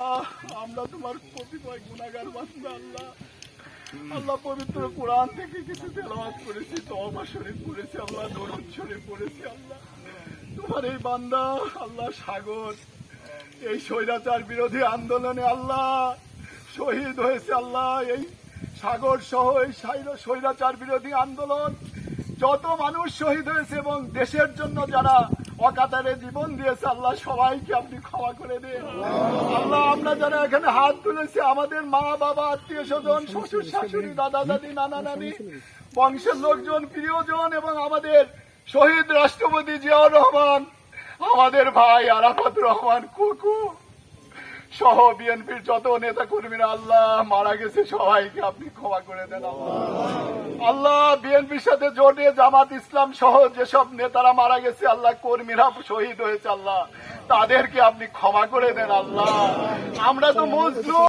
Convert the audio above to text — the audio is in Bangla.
আমরা তোমার কতিপয় গুণাগার বান্দা, আল্লাহ। আল্লাহ পবিত্র কোরআন থেকে কিছু তেলাওয়াত করেছি শরীফ আল্লাহ শরীফ আল্লাহ। তোমার এই বান্দা, আল্লাহ সাগর। এই স্বৈরাচার বিরোধী আন্দোলনে আল্লাহ শহীদ হয়েছে, আল্লাহ। এই সাগর সহ এই স্বৈরাচার বিরোধী আন্দোলন, যত মানুষ শহীদ হয়েছে এবং দেশের জন্য যারা অকাতারে জীবন দিয়েছে আল্লাহ, সবাইকে আপনি ক্ষমা করে দিন। আল্লাহ, আমরা যারা এখানে হাত তুলেছি, আমাদের মা, বাবা, আত্মীয় স্বজন, শ্বশুর, শাশুড়ি, দাদা, দাদি, নানা, নানি, বংশের লোকজন, প্রিয়জন এবং আমাদের শহীদ রাষ্ট্রপতি জিয়াউর রহমান, আমাদের ভাই আরাফাত রহমান কুকু। সহ বিএনপির যত নেতা কর্মীরা, আল্লাহ মারা গেছে, সবাইকে আপনি ক্ষমা করে দেন আল্লাহ। বিএনপির সাথে জোটে জামাত ইসলাম সহ যেসব নেতারা মারা গেছে, আল্লাহ কর্মীরা শহীদ হয়েছে, আল্লাহ। তাদেরকে আপনি ক্ষমা করে দেন আল্লাহ। আমরা তো মজলুম।